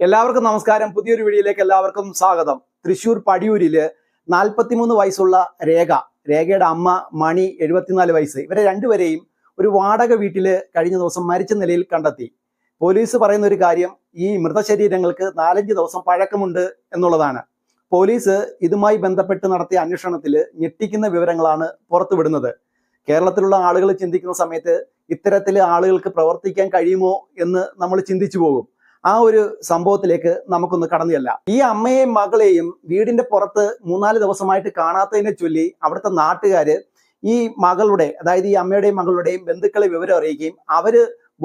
എല്ലാവർക്കും നമസ്കാരം. പുതിയൊരു വീഡിയോയിലേക്ക് എല്ലാവർക്കും സ്വാഗതം. തൃശൂർ പടിയൂരിൽ നാൽപ്പത്തിമൂന്ന് വയസ്സുള്ള രേഖ രേഖയുടെ അമ്മ മണി എഴുപത്തിനാല് വയസ്സ്. ഇവരെ രണ്ടുപേരെയും ഒരു വാടക വീട്ടിൽ കഴിഞ്ഞ ദിവസം മരിച്ച നിലയിൽ കണ്ടെത്തി. പോലീസ് പറയുന്ന ഒരു കാര്യം ഈ മൃതശരീരങ്ങൾക്ക് നാലഞ്ച് ദിവസം പഴക്കമുണ്ട് എന്നുള്ളതാണ്. പോലീസ് ഇതുമായി ബന്ധപ്പെട്ട് നടത്തിയ അന്വേഷണത്തിൽ ഞെട്ടിക്കുന്ന വിവരങ്ങളാണ് പുറത്തുവിടുന്നത്. കേരളത്തിലുള്ള ആളുകൾ ചിന്തിക്കുന്ന സമയത്ത് ഇത്തരത്തിൽ ആളുകൾക്ക് പ്രവർത്തിക്കാൻ കഴിയുമോ എന്ന് നമ്മൾ ചിന്തിച്ചു പോകും. ആ ഒരു സംഭവത്തിലേക്ക് നമുക്കൊന്ന് കടന്നു ഈ അമ്മയെയും മകളെയും വീടിന്റെ പുറത്ത് മൂന്നാൽ ദിവസമായിട്ട് കാണാത്തതിനെ ചൊല്ലി അവിടുത്തെ നാട്ടുകാര് ഈ മകളുടെ അതായത് ഈ അമ്മയുടെയും മകളുടെയും ബന്ധുക്കളെ വിവരം അറിയിക്കുകയും അവർ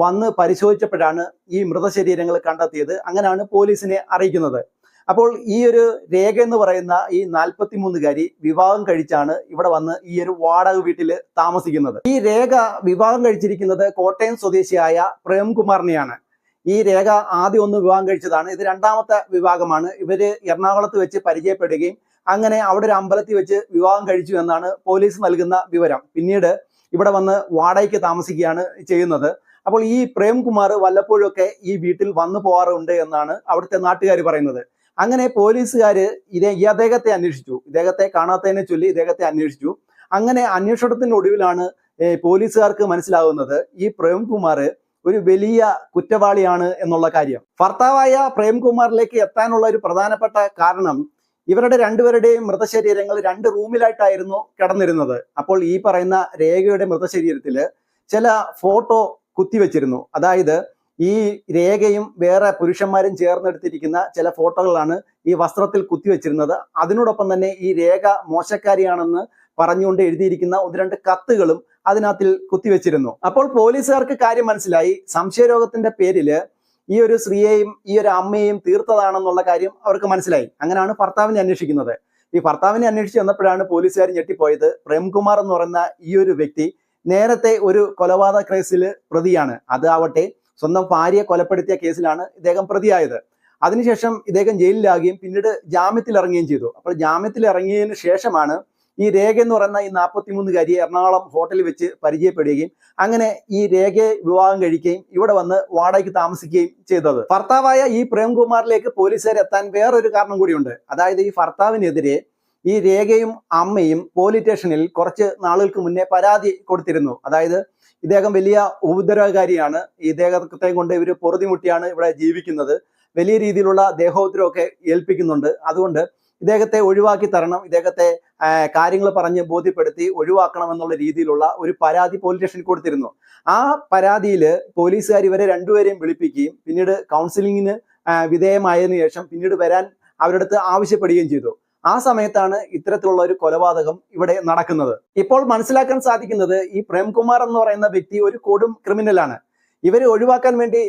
വന്ന് പരിശോധിച്ചപ്പോഴാണ് ഈ മൃതശരീരങ്ങൾ കണ്ടെത്തിയത്. അങ്ങനെയാണ് പോലീസിനെ അറിയിക്കുന്നത്. അപ്പോൾ ഈ ഒരു രേഖ എന്ന് പറയുന്ന ഈ നാൽപ്പത്തി മൂന്നുകാരി വിവാഹം കഴിച്ചാണ് ഇവിടെ വന്ന് ഈ ഒരു വാടക വീട്ടിൽ താമസിക്കുന്നത്. ഈ രേഖ വിവാഹം കഴിച്ചിരിക്കുന്നത് കോട്ടയം സ്വദേശിയായ പ്രേംകുമാറിനെയാണ്. ഈ രേഖ ആദ്യം ഒന്ന് വിവാഹം കഴിച്ചതാണ്. ഇത് രണ്ടാമത്തെ വിഭാഗമാണ് ഇവർ എറണാകുളത്ത് വെച്ച് പരിചയപ്പെടുകയും അങ്ങനെ അവിടെ ഒരു അമ്പലത്തിൽ വെച്ച് വിവാഹം കഴിച്ചു എന്നാണ് പോലീസ് നൽകുന്ന വിവരം. പിന്നീട് ഇവിടെ വന്ന് വാടകയ്ക്ക് താമസിക്കുകയാണ് ചെയ്യുന്നത്. അപ്പോൾ ഈ പ്രേംകുമാർ വല്ലപ്പോഴൊക്കെ ഈ വീട്ടിൽ വന്നു പോകാറുണ്ട് എന്നാണ് അവിടുത്തെ നാട്ടുകാർ പറയുന്നത്. അങ്ങനെ പോലീസുകാർ ഇതേ ഈ അദ്ദേഹത്തെ അന്വേഷിച്ചു. ഇദ്ദേഹത്തെ കാണാത്തതിനെ ചൊല്ലി ഇദ്ദേഹത്തെ അന്വേഷിച്ചു. അങ്ങനെ അന്വേഷണത്തിന്റെ ഒടുവിലാണ് പോലീസുകാർക്ക് മനസ്സിലാകുന്നത് ഈ പ്രേംകുമാർ ഒരു വലിയ കുറ്റവാളിയാണ് എന്നുള്ള കാര്യം. ഭർത്താവായ പ്രേംകുമാറിലേക്ക് എത്താനുള്ള ഒരു പ്രധാനപ്പെട്ട കാരണം ഇവരുടെ രണ്ടുപേരുടെയും മൃതശരീരങ്ങൾ രണ്ട് റൂമിലായിട്ടായിരുന്നു കിടന്നിരുന്നത്. അപ്പോൾ ഈ പറയുന്ന രേഖയുടെ മൃതശരീരത്തിൽ ചില ഫോട്ടോ കുത്തിവെച്ചിരുന്നു. അതായത് ഈ രേഖയും വേറെ പുരുഷന്മാരും ചേർന്നെടുത്തിരിക്കുന്ന ചില ഫോട്ടോകളാണ് ഈ വസ്ത്രത്തിൽ കുത്തിവെച്ചിരുന്നത്. അതിനോടൊപ്പം തന്നെ ഈ രേഖ മോശക്കാരിയാണെന്ന് പറഞ്ഞുകൊണ്ട് എഴുതിയിരിക്കുന്ന ഒന്ന് രണ്ട് കത്തുകളും അതിനകത്തിൽ കുത്തിവെച്ചിരുന്നു. അപ്പോൾ പോലീസുകാർക്ക് കാര്യം മനസ്സിലായി. സംശയരോഗത്തിന്റെ പേരിൽ ഈ ഒരു സ്ത്രീയെയും ഈ ഒരു അമ്മയെയും തീർത്തതാണെന്നുള്ള കാര്യം അവർക്ക് മനസ്സിലായി. അങ്ങനെയാണ് ഭർത്താവിനെ അന്വേഷിക്കുന്നത്. ഈ ഭർത്താവിനെ അന്വേഷിച്ച് വന്നപ്പോഴാണ് പോലീസുകാർ ഞെട്ടിപ്പോയത്. പ്രേംകുമാർ എന്ന് പറയുന്ന ഈ ഒരു വ്യക്തി നേരത്തെ ഒരു കൊലപാതക കേസിൽ പ്രതിയാണ്. അത് ആവട്ടെ സ്വന്തം ഭാര്യയെ കൊലപ്പെടുത്തിയ കേസിലാണ് ഇദ്ദേഹം പ്രതിയായത്. അതിനുശേഷം ഇദ്ദേഹം ജയിലിലാകുകയും പിന്നീട് ജാമ്യത്തിൽ ഇറങ്ങുകയും ചെയ്തു. അപ്പോൾ ജാമ്യത്തിൽ ഇറങ്ങിയതിന് ശേഷമാണ് ഈ രേഖ എന്ന് പറയുന്ന ഈ നാൽപ്പത്തിമൂന്നുകാരിയെ എറണാകുളം ഹോട്ടലിൽ വെച്ച് പരിചയപ്പെടുകയും അങ്ങനെ ഈ രേഖയെ വിവാഹം കഴിക്കുകയും ഇവിടെ വന്ന് വാടകയ്ക്ക് താമസിക്കുകയും ചെയ്തത്. ഭർത്താവായ ഈ പ്രേംകുമാറിലേക്ക് പോലീസുകാർ എത്താൻ വേറൊരു കാരണം കൂടിയുണ്ട്. അതായത് ഈ ഭർത്താവിനെതിരെ ഈ രേഖയും അമ്മയും പോലീസ് സ്റ്റേഷനിൽ കുറച്ച് നാളുകൾക്ക് മുന്നേ പരാതി കൊടുത്തിരുന്നു. അതായത് ഇദ്ദേഹം വലിയ ഉപദ്രവകാരിയാണ്. ഇദ്ദേഹത്തെ കൊണ്ട് ഇവർ പൊറുതിമുട്ടിയാണ് ഇവിടെ ജീവിക്കുന്നത്. വലിയ രീതിയിലുള്ള ദേഹോദ്രവമൊക്കെ ഏൽപ്പിക്കുന്നുണ്ട്. അതുകൊണ്ട് ഇദ്ദേഹത്തെ ഒഴിവാക്കി തരണം ഇദ്ദേഹത്തെ കാര്യങ്ങൾ പറഞ്ഞ് ബോധ്യപ്പെടുത്തി ഒഴിവാക്കണം എന്നുള്ള രീതിയിലുള്ള ഒരു പരാതി പോലീസ് സ്റ്റേഷനിൽ കൊടുത്തിരുന്നു. ആ പരാതിയിൽ പോലീസുകാർ ഇവരെ രണ്ടുപേരെയും വിളിപ്പിക്കുകയും പിന്നീട് കൗൺസിലിങ്ങിന് വിധേയമായതിനു ശേഷം പിന്നീട് വരാൻ അവരുടെ അടുത്ത് ആവശ്യപ്പെടുകയും ചെയ്തു. ആ സമയത്താണ് ഇത്തരത്തിലുള്ള ഒരു കൊലപാതകം ഇവിടെ നടക്കുന്നത്. ഇപ്പോൾ മനസ്സിലാക്കാൻ സാധിക്കുന്നത് ഈ പ്രേംകുമാർ എന്ന് പറയുന്ന വ്യക്തി ഒരു കൊടും ക്രിമിനലാണ് ഇവരെ ഒഴിവാക്കാൻ വേണ്ടി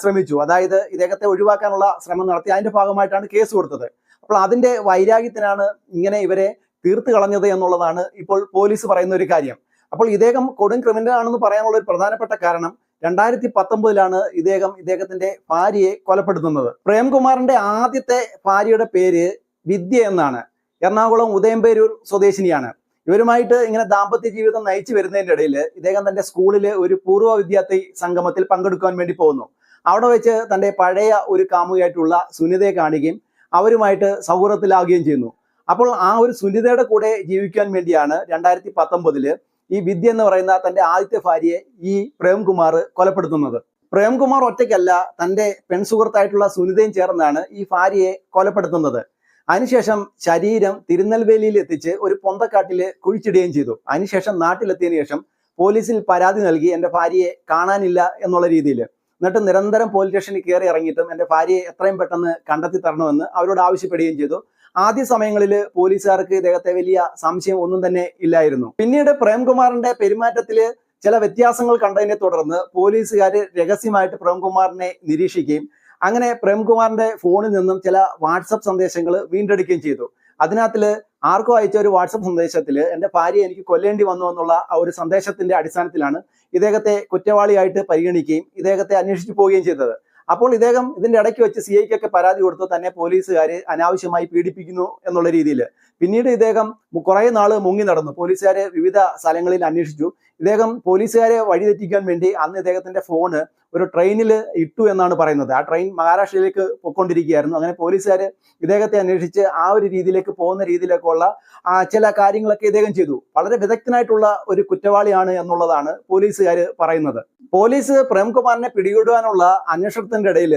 ശ്രമിച്ചു. അതായത് ഇദ്ദേഹത്തെ ഒഴിവാക്കാനുള്ള ശ്രമം നടത്തി അതിന്റെ ഭാഗമായിട്ടാണ് കേസ് കൊടുത്തത്. അപ്പോൾ അതിന്റെ വൈരാഗ്യത്തിനാണ് ഇങ്ങനെ ഇവരെ തീർത്ത് കളഞ്ഞത് എന്നുള്ളതാണ് ഇപ്പോൾ പോലീസ് പറയുന്ന ഒരു കാര്യം. അപ്പോൾ ഇദ്ദേഹം കൊടും ക്രിമിനൽ ആണെന്ന് പറയാനുള്ള ഒരു പ്രധാനപ്പെട്ട കാരണം രണ്ടായിരത്തി പത്തൊമ്പതിലാണ് ഇദ്ദേഹം ഇദ്ദേഹത്തിന്റെ ഭാര്യയെ കൊലപ്പെടുത്തുന്നത്. പ്രേംകുമാറിന്റെ ആദ്യത്തെ ഭാര്യയുടെ പേര് വിദ്യ എന്നാണ്. എറണാകുളം ഉദയംപേരൂർ സ്വദേശിനിയാണ്. ഇവരുമായിട്ട് ഇങ്ങനെ ദാമ്പത്യ ജീവിതം നയിച്ചു വരുന്നതിന്റെ ഇടയിൽ ഇദ്ദേഹം തന്റെ സ്കൂളിലെ ഒരു പൂർവ വിദ്യാർത്ഥി സംഗമത്തിൽ പങ്കെടുക്കാൻ വേണ്ടി പോകുന്നു. അവിടെ വെച്ച് തന്റെ പഴയ ഒരു കാമുകയായിട്ടുള്ള സുനിതയെ കാണുകയും അവരുമായിട്ട് സൗഹൃദത്തിലാവുകയും ചെയ്യുന്നു. അപ്പോൾ ആ ഒരു സുനിതയുടെ കൂടെ ജീവിക്കാൻ വേണ്ടിയാണ് രണ്ടായിരത്തി പത്തൊമ്പതിൽ ഈ വിദ്യ എന്ന് പറയുന്ന തന്റെ ആദ്യത്തെ ഭാര്യയെ ഈ പ്രേംകുമാർ കൊലപ്പെടുത്തുന്നത്. പ്രേംകുമാർ ഒറ്റയ്ക്കല്ല തന്റെ പെൺസുഹൃത്തായിട്ടുള്ള സുനിതയും ചേർന്നാണ് ഈ ഭാര്യയെ കൊലപ്പെടുത്തുന്നത്. അതിനുശേഷം ശരീരം തിരുനെൽവേലിയിൽ എത്തിച്ച് ഒരു പൊന്തക്കാട്ടിൽ കുഴിച്ചിടുകയും ചെയ്തു. അതിനുശേഷം നാട്ടിലെത്തിയതിനു ശേഷം പോലീസിൽ പരാതി നൽകി എന്റെ ഭാര്യയെ കാണാനില്ല എന്നുള്ള രീതിയിൽ. എന്നിട്ട് നിരന്തരം പോലീസ് സ്റ്റേഷനിൽ കയറി ഇറങ്ങിയിട്ടും എന്റെ ഭാര്യയെ എത്രയും പെട്ടെന്ന് കണ്ടെത്തി തരണമെന്ന് അവരോട് ആവശ്യപ്പെടുകയും ചെയ്തു. ആദ്യ സമയങ്ങളിൽ പോലീസുകാർക്ക് ഇദ്ദേഹത്തെ വലിയ സംശയം ഒന്നും തന്നെ ഇല്ലായിരുന്നു. പിന്നീട് പ്രേംകുമാറിന്റെ പെരുമാറ്റത്തിൽ ചില വ്യത്യാസങ്ങൾ കണ്ടതിനെ തുടർന്ന് പോലീസുകാർ രഹസ്യമായിട്ട് പ്രേംകുമാറിനെ നിരീക്ഷിക്കുകയും അങ്ങനെ പ്രേംകുമാറിന്റെ ഫോണിൽ നിന്നും ചില വാട്സപ്പ് സന്ദേശങ്ങൾ വീണ്ടെടുക്കുകയും ചെയ്തു. അതിനകത്തിൽ ആർക്കോ അയച്ച ഒരു വാട്സപ്പ് സന്ദേശത്തിൽ എന്റെ ഭാര്യ എനിക്ക് കൊല്ലേണ്ടി വന്നു എന്നുള്ള ആ ഒരു സന്ദേശത്തിന്റെ അടിസ്ഥാനത്തിലാണ് ഇദ്ദേഹത്തെ കുറ്റവാളിയായിട്ട് പരിഗണിക്കുകയും ഇദ്ദേഹത്തെ അന്വേഷിച്ചു പോവുകയും ചെയ്തത്. അപ്പോൾ ഇദ്ദേഹം ഇതിന്റെ ഇടയ്ക്ക് വെച്ച് സി ഐക്കൊക്കെ പരാതി കൊടുത്തു തന്നെ പോലീസുകാർ അനാവശ്യമായി പീഡിപ്പിക്കുന്നു എന്നുള്ള രീതിയിൽ പിന്നീട് ഇദ്ദേഹം കുറേ നാൾ മുങ്ങി നടന്നു. പോലീസുകാരെ വിവിധ സ്ഥലങ്ങളിൽ അന്വേഷിച്ചു. ഇദ്ദേഹം പോലീസുകാരെ വഴിതെറ്റിക്കാൻ വേണ്ടി അന്ന് ഇദ്ദേഹത്തിന്റെ ഫോണ് ഒരു ട്രെയിനിൽ ഇട്ടു എന്നാണ് പറയുന്നത്. ആ ട്രെയിൻ മഹാരാഷ്ട്രയിലേക്ക് പൊയ്ക്കൊണ്ടിരിക്കുകയായിരുന്നു. അങ്ങനെ പോലീസുകാർ ഇദ്ദേഹത്തെ അന്വേഷിച്ച് ആ ഒരു രീതിയിലേക്ക് പോകുന്ന രീതിയിലേക്കുള്ള ആ ചില കാര്യങ്ങളൊക്കെ ഇദ്ദേഹം ചെയ്തു. വളരെ വിദഗ്ധനായിട്ടുള്ള ഒരു കുറ്റവാളിയാണ് എന്നുള്ളതാണ് പോലീസുകാർ പറയുന്നത്. പോലീസ് പ്രേംകുമാറിനെ പിടികൂടുവാനുള്ള അന്വേഷണത്തിന്റെ ഇടയിൽ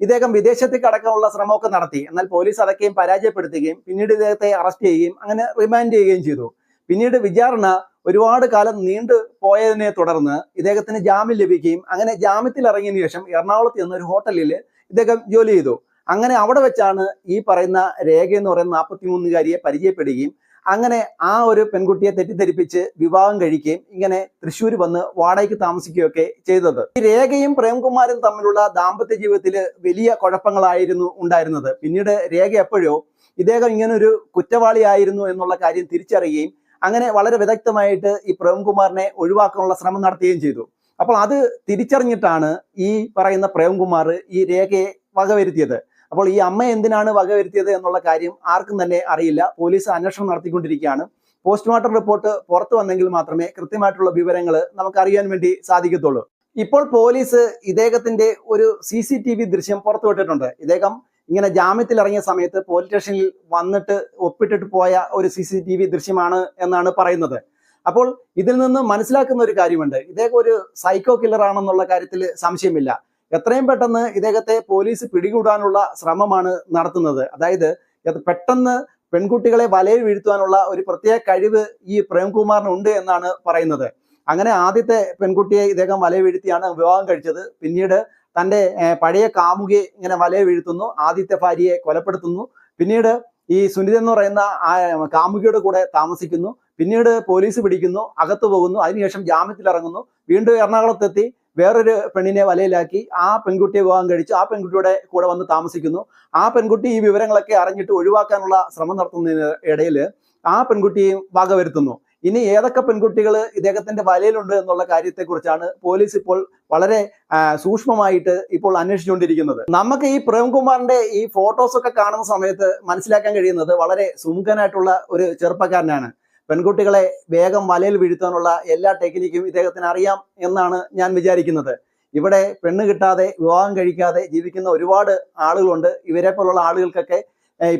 ഇദ്ദേഹം വിദേശത്തേക്ക് അടക്കമുള്ള ശ്രമമൊക്കെ നടത്തി. എന്നാൽ പോലീസ് അതൊക്കെയും പരാജയപ്പെടുത്തുകയും പിന്നീട് ഇദ്ദേഹത്തെ അറസ്റ്റ് ചെയ്യുകയും അങ്ങനെ റിമാൻഡ് ചെയ്യുകയും ചെയ്തു. പിന്നീട് വിചാരണ ഒരുപാട് കാലം നീണ്ടു പോയതിനെ തുടർന്ന് ഇദ്ദേഹത്തിന് ജാമ്യം ലഭിക്കുകയും അങ്ങനെ ജാമ്യത്തിൽ ഇറങ്ങിയതിനു ശേഷം എറണാകുളത്ത് എന്നൊരു ഒരു ഹോട്ടലിൽ ഇദ്ദേഹം ജോലി ചെയ്തു. അങ്ങനെ അവിടെ വെച്ചാണ് ഈ പറയുന്ന രേഖ എന്ന് പറയുന്ന നാൽപ്പത്തിമൂന്നുകാരിയെ പരിചയപ്പെടുകയും അങ്ങനെ ആ ഒരു പെൺകുട്ടിയെ തെറ്റിദ്ധരിപ്പിച്ച് വിവാഹം കഴിക്കുകയും ഇങ്ങനെ തൃശ്ശൂർ വന്ന് വാടകയ്ക്ക് താമസിക്കുകയൊക്കെ ചെയ്തത്. ഈ രേഖയും പ്രേംകുമാരും തമ്മിലുള്ള ദാമ്പത്യ ജീവിതത്തിൽ വലിയ കുഴപ്പങ്ങളായിരുന്നു ഉണ്ടായിരുന്നത്. പിന്നീട് രേഖ എപ്പോഴോ ഇദ്ദേഹം ഇങ്ങനൊരു കുറ്റവാളിയായിരുന്നു എന്നുള്ള കാര്യം തിരിച്ചറിയുകയും അങ്ങനെ വളരെ വിദഗ്ധമായിട്ട് ഈ പ്രേംകുമാറിനെ ഒഴിവാക്കാനുള്ള ശ്രമം നടത്തുകയും ചെയ്തു. അപ്പോൾ അത് തിരിച്ചറിഞ്ഞിട്ടാണ് ഈ പറയുന്ന പ്രേംകുമാർ ഈ രേഖയെ വകവരുത്തിയത്. അപ്പോൾ ഈ അമ്മ എന്തിനാണ് വകവരുത്തിയത് എന്നുള്ള കാര്യം ആർക്കും തന്നെ അറിയില്ല. പോലീസ് അന്വേഷണം നടത്തിക്കൊണ്ടിരിക്കുകയാണ്. പോസ്റ്റ്മോർട്ടം റിപ്പോർട്ട് പുറത്തു വന്നെങ്കിൽ മാത്രമേ കൃത്യമായിട്ടുള്ള വിവരങ്ങൾ നമുക്ക് അറിയാൻ വേണ്ടി സാധിക്കത്തുള്ളൂ. ഇപ്പോൾ പോലീസ് ഇദ്ദേഹത്തിന്റെ ഒരു സി സി ടി വി ദൃശ്യം പുറത്തുവിട്ടിട്ടുണ്ട്. ഇദ്ദേഹം ഇങ്ങനെ ജാമ്യത്തിൽ ഇറങ്ങിയ സമയത്ത് പോലീസ് സ്റ്റേഷനിൽ വന്നിട്ട് ഒപ്പിട്ടിട്ട് പോയ ഒരു സി സി ടി വി ദൃശ്യമാണ് എന്നാണ് പറയുന്നത്. അപ്പോൾ ഇതിൽ നിന്ന് മനസ്സിലാക്കുന്ന ഒരു കാര്യമുണ്ട്. ഇദ്ദേഹം ഒരു സൈക്കോ കില്ലർ ആണെന്നുള്ള കാര്യത്തിൽ സംശയമില്ല. എത്രയും പെട്ടെന്ന് ഇദ്ദേഹത്തെ പോലീസ് പിടികൂടാനുള്ള ശ്രമമാണ് നടത്തുന്നത്. അതായത് പെട്ടെന്ന് പെൺകുട്ടികളെ വലയിൽ വീഴ്ത്തുവാനുള്ള ഒരു പ്രത്യേക കഴിവ് ഈ പ്രേംകുമാറിനുണ്ട് എന്നാണ് പറയുന്നത്. അങ്ങനെ ആദ്യത്തെ പെൺകുട്ടിയെ ഇദ്ദേഹം വലയിൽ വീഴ്ത്തിയാണ് വിവാഹം കഴിച്ചത്. പിന്നീട് ഏഹ്, പഴയ കാമുകയെ ഇങ്ങനെ വലയെ വീഴ്ത്തുന്നു ആദിത്യ ഭാര്യയെ കൊലപ്പെടുത്തുന്നു. പിന്നീട് ഈ സുനിത എന്ന് പറയുന്ന ആ കാമുകിയുടെ കൂടെ താമസിക്കുന്നു. പിന്നീട് പോലീസ് പിടിക്കുന്നു അകത്തു പോകുന്നു അതിനുശേഷം ജാമ്യത്തിൽ ഇറങ്ങുന്നു. വീണ്ടും എറണാകുളത്തെത്തി വേറൊരു പെണ്ണിനെ വലയിലാക്കി. ആ പെൺകുട്ടിയെ വിവാഹം കഴിച്ചു. ആ പെൺകുട്ടിയുടെ കൂടെ വന്ന് താമസിക്കുന്നു. ആ പെൺകുട്ടി ഈ വിവരങ്ങളൊക്കെ അറിഞ്ഞിട്ട് ഒഴിവാക്കാനുള്ള ശ്രമം നടത്തുന്നതിന് ഇടയിൽ ആ പെൺകുട്ടിയെയും വകവരുത്തുന്നു. ഇനി ഏതൊക്കെ പെൺകുട്ടികൾ ഇദ്ദേഹത്തിന്റെ വലയിലുണ്ട് എന്നുള്ള കാര്യത്തെക്കുറിച്ചാണ് പോലീസ് ഇപ്പോൾ വളരെ സൂക്ഷ്മമായിട്ട് ഇപ്പോൾ അന്വേഷിച്ചുകൊണ്ടിരിക്കുന്നത്. നമുക്ക് ഈ പ്രേംകുമാറിന്റെ ഈ ഫോട്ടോസ് ഒക്കെ കാണുന്ന സമയത്ത് മനസ്സിലാക്കാൻ കഴിയുന്നത് വളരെ സുമുഖനായിട്ടുള്ള ഒരു ചെറുപ്പക്കാരനാണ്. പെൺകുട്ടികളെ വേഗം വലയിൽ വീഴ്ത്താനുള്ള എല്ലാ ടെക്നിക്കും ഇദ്ദേഹത്തിന് അറിയാം എന്നാണ് ഞാൻ വിചാരിക്കുന്നത്. ഇവിടെ പെണ്ണ് കിട്ടാതെ വിവാഹം കഴിക്കാതെ ജീവിക്കുന്ന ഒരുപാട് ആളുകളുണ്ട്. ഇവരെ പോലുള്ള ആളുകൾക്കൊക്കെ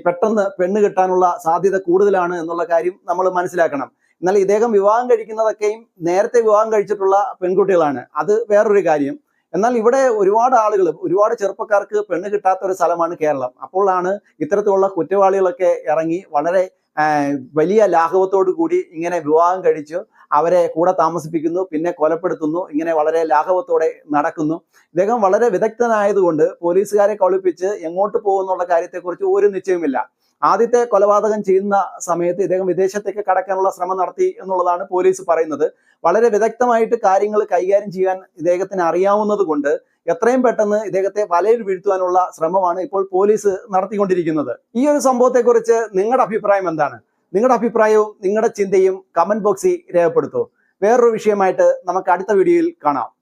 പെട്ടെന്ന് പെണ്ണ് കിട്ടാനുള്ള സാധ്യത കൂടുതലാണ് എന്നുള്ള കാര്യം നമ്മൾ മനസ്സിലാക്കണം. എന്നാൽ ഇദ്ദേഹം വിവാഹം കഴിക്കുന്നതൊക്കെയും നേരത്തെ വിവാഹം കഴിച്ചിട്ടുള്ള പെൺകുട്ടികളാണ്. അത് വേറൊരു കാര്യം. എന്നാൽ ഇവിടെ ഒരുപാട് ആളുകൾ ഒരുപാട് ചെറുപ്പക്കാർക്ക് പെണ്ണ് കിട്ടാത്ത ഒരു സ്ഥലമാണ് കേരളം. അപ്പോഴാണ് ഇത്തരത്തിലുള്ള കുറ്റവാളികളൊക്കെ ഇറങ്ങി വളരെ വലിയ ലാഘവത്തോടു കൂടി ഇങ്ങനെ വിവാഹം കഴിച്ചു അവരെ കൂടെ താമസിപ്പിക്കുന്നു പിന്നെ കൊലപ്പെടുത്തുന്നു ഇങ്ങനെ വളരെ ലാഘവത്തോടെ നടക്കുന്നു. ഇദ്ദേഹം വളരെ വിദഗ്ധനായതുകൊണ്ട് പോലീസുകാരെ കളിപ്പിച്ച് എങ്ങോട്ട് പോകുന്നുള്ള കാര്യത്തെക്കുറിച്ച് ഒരു നിശ്ചയമില്ല ആദ്യത്തെ കൊലപാതകം ചെയ്യുന്ന സമയത്ത് ഇദ്ദേഹം വിദേശത്തേക്ക് കടക്കാനുള്ള ശ്രമം നടത്തി എന്നുള്ളതാണ് പോലീസ് പറയുന്നത്. വളരെ വിദഗ്ധമായിട്ട് കാര്യങ്ങൾ കൈകാര്യം ചെയ്യാൻ ഇദ്ദേഹത്തിന് അറിയാവുന്നത് കൊണ്ട് എത്രയും പെട്ടെന്ന് ഇദ്ദേഹത്തെ വലയിൽ വീഴ്ത്തുവാനുള്ള ശ്രമമാണ് ഇപ്പോൾ പോലീസ് നടത്തിക്കൊണ്ടിരിക്കുന്നത്. ഈ ഒരു സംഭവത്തെക്കുറിച്ച് നിങ്ങളുടെ അഭിപ്രായം എന്താണ്? നിങ്ങളുടെ അഭിപ്രായവും നിങ്ങളുടെ ചിന്തയും കമന്റ് ബോക്സിൽ രേഖപ്പെടുത്തൂ. വേറൊരു വിഷയമായിട്ട് നമുക്ക് അടുത്ത വീഡിയോയിൽ കാണാം.